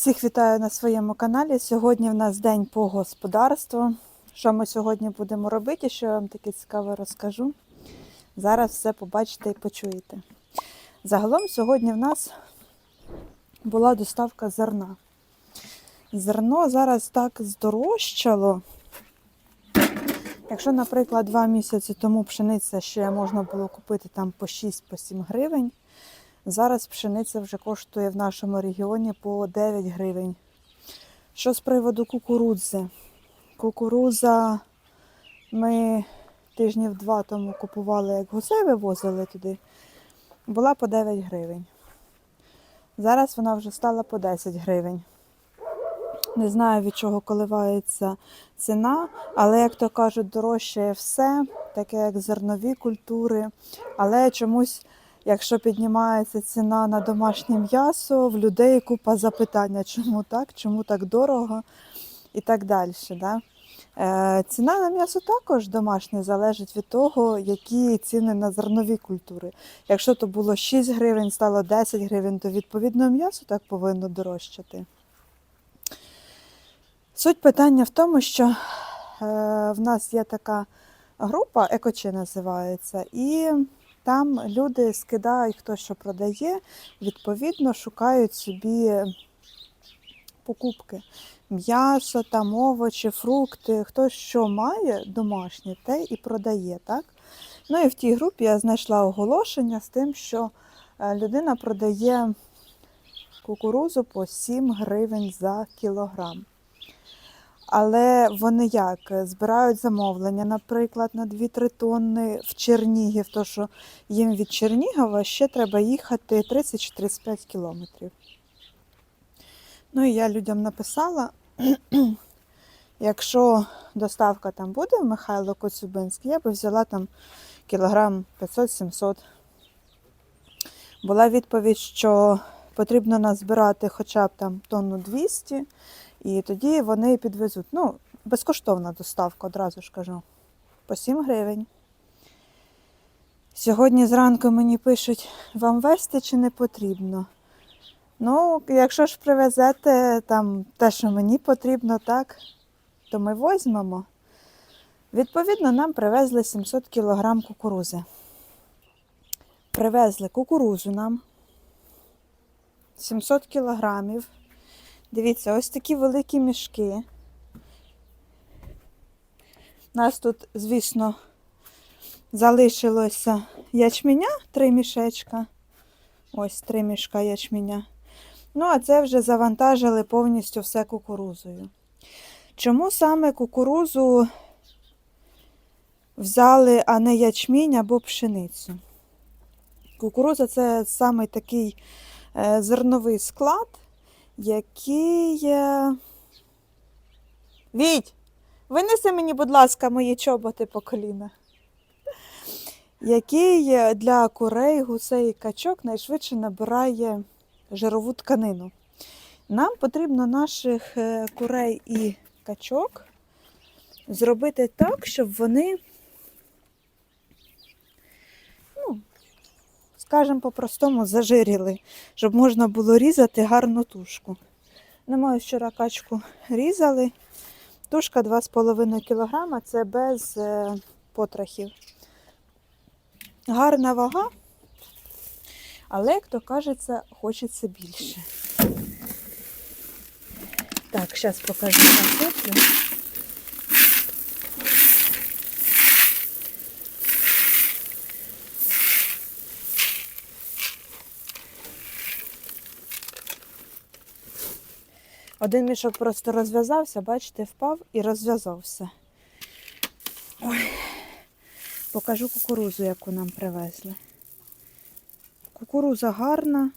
Всіх вітаю на своєму каналі. Сьогодні в нас день по господарству. Що ми сьогодні будемо робити, що я вам таке цікаве розкажу. Зараз все побачите і почуєте. Загалом сьогодні в нас була доставка зерна. Зерно зараз так здорожчало. Якщо, наприклад, два місяці тому пшениця ще можна було купити там по 6-7 гривень, зараз пшениця вже коштує в нашому регіоні по 9 гривень. Що з приводу кукурудзи? Кукуруза ми тижнів два тому купували, як гусей вивозили туди, була по 9 гривень. Зараз вона вже стала по 10 гривень. Не знаю, від чого коливається ціна, але, як то кажуть, дорожчає все, таке як зернові культури. Але чомусь, якщо піднімається ціна на домашнє м'ясо, в людей купа запитання, чому так, чому так дорого і так далі. Да? Е, ціна на м'ясо також домашнє залежить від того, які ціни на зернові культури. Якщо то було 6 гривень, стало 10 гривень, то відповідно м'ясо так повинно дорожчати. Суть питання в тому, що е, в нас є така група, екочі називається, і там люди скидають, хто що продає, відповідно шукають собі покупки. М'ясо, там овочі, фрукти, хто що має домашнє, те і продає. так? Ну і в тій групі я знайшла оголошення з тим, що е, людина продає кукурузу по 7 гривень за кілограм. Але вони як збирають замовлення, наприклад, на 2-3 тонни в Чернігів, то що їм від Чернігова ще треба їхати 30 чи 35 кілометрів. Ну і я людям написала, якщо доставка там буде в Михайло Коцюбинський, я би взяла там кілограм 500-700. Була відповідь, що потрібно назбирати хоча б там тонну 200, і тоді вони підвезуть. Ну, безкоштовна доставка, одразу ж кажу. По 7 гривень. Сьогодні зранку мені пишуть, вам вести чи не потрібно. Ну, якщо ж привезете там те, що мені потрібно, так, то ми візьмемо. Відповідно, нам привезли 700 кг кукурузи. Привезли кукурузу нам. 700 кілограмів. Дивіться, ось такі великі мішки. У нас тут, звісно, залишилося ячменя, три мішечка. Ось три мішка ячменя. Ну, а це вже завантажили повністю все кукурузою. Чому саме кукурузу взяли, а не ячмінь або пшеницю? Кукуруза це саме такий е, зерновий склад, який. е, Віть, винеси мені, будь ласка, мої чоботи по коліна. Який для курей, гусей і качок найшвидше набирає жирову тканину. Нам потрібно наших е, курей і качок зробити так, щоб вони, скажімо по-простому, зажиріли, щоб можна було різати гарну тушку. Немає вчора качку різали. Тушка 2,5 кг це без е, потрахів. Гарна вага, але, як то кажеться, хочеться більше. Так, зараз покажу картоплю. Один мішок просто розв'язався, бачите, впав і розв'язався. Ой, покажу кукурузу, яку нам привезли. Кукуруза гарна,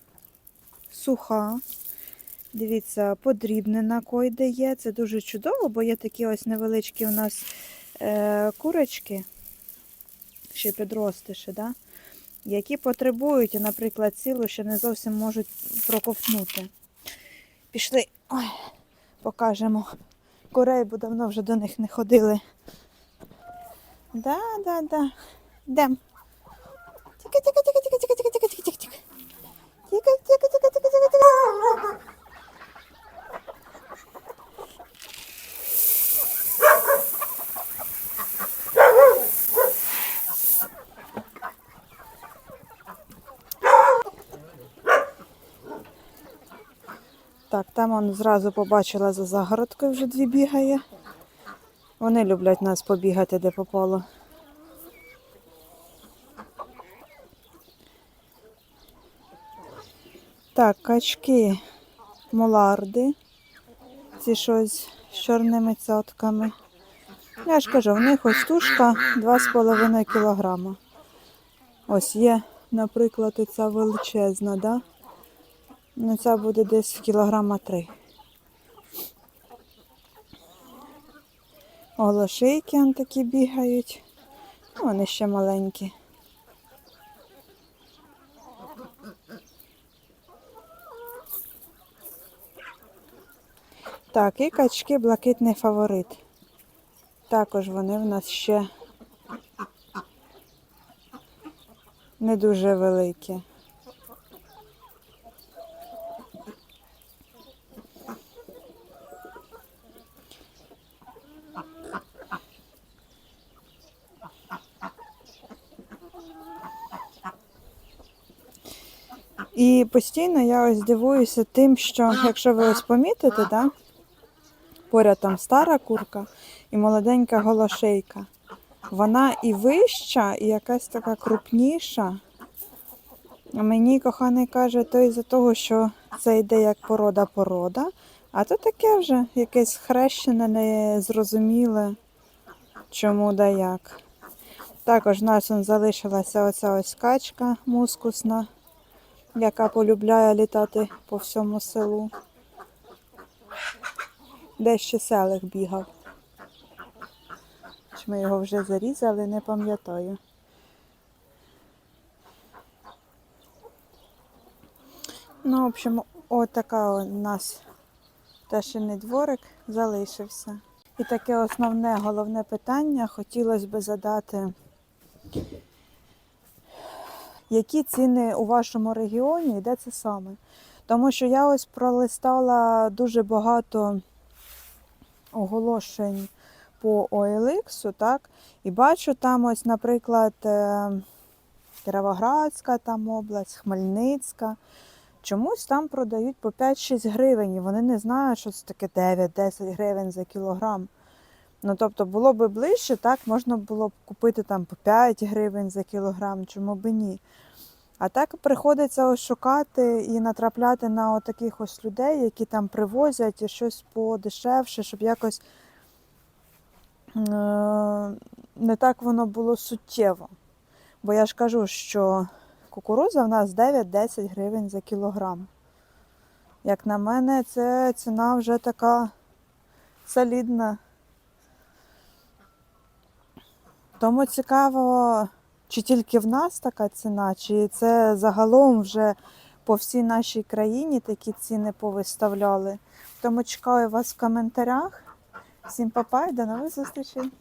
суха. Дивіться, подрібнена койде є. Це дуже чудово, бо є такі ось невеличкі у нас е, курочки, ще підростиші, да? які потребують, наприклад, цілу ще не зовсім можуть проковтнути. Пішли, ой, покажемо. Корей, бо давно вже до них не ходили. Да, да, да. Йдемо. Тільки, тільки, тільки, тільки, тільки, тільки, тільки, тільки, тільки. Тільки, тільки, тільки, тільки, тільки, тільки. Так, там он зразу побачила за загородкою вже дві бігає. Вони люблять нас побігати, де попало. Так, качки моларди. Ці щось з чорними цятками. Я ж кажу, в них ось тушка 2,5 кілограма. Ось є, наприклад, оця величезна, да? Ну, ця буде десь кілограма три. Голошейки он такі бігають. Ну, Вони ще маленькі. Так, і качки блакитний фаворит. Також вони в нас ще не дуже великі. І постійно я ось дивуюся тим, що якщо ви ось помітите, да, поряд там стара курка і молоденька голошейка. Вона і вища, і якась така крупніша. Мені коханий каже, то із-за того, що це йде як порода-порода, а то таке вже якесь хрещене, незрозуміле, чому да як. Також в нас залишилася оця ось качка мускусна, яка полюбляє літати по всьому селу. Де ще селих бігав. Чи ми його вже зарізали, не пам'ятаю. Ну, в общем, отака у нас пташиний дворик залишився. І таке основне головне питання хотілося б задати. Які ціни у вашому регіоні і де це саме? Тому що я ось пролистала дуже багато оголошень по OLX, так, і бачу там ось, наприклад, е, Кіровоградська там область, Хмельницька. Чомусь там продають по 5-6 гривень, і вони не знають, що це таке 9-10 гривень за кілограм. Ну, тобто, було б ближче, так, можна було б купити там по 5 гривень за кілограм, чому б ні. А так приходиться ось шукати і натрапляти на таких ось людей, які там привозять щось подешевше, щоб якось е, не так воно було суттєво. Бо я ж кажу, що кукурудза в нас 9-10 гривень за кілограм. Як на мене, це ціна вже така солідна. Тому цікаво, чи тільки в нас така ціна, чи це загалом вже по всій нашій країні такі ціни повиставляли. Тому чекаю вас в коментарях. Всім папа і до нових зустрічей!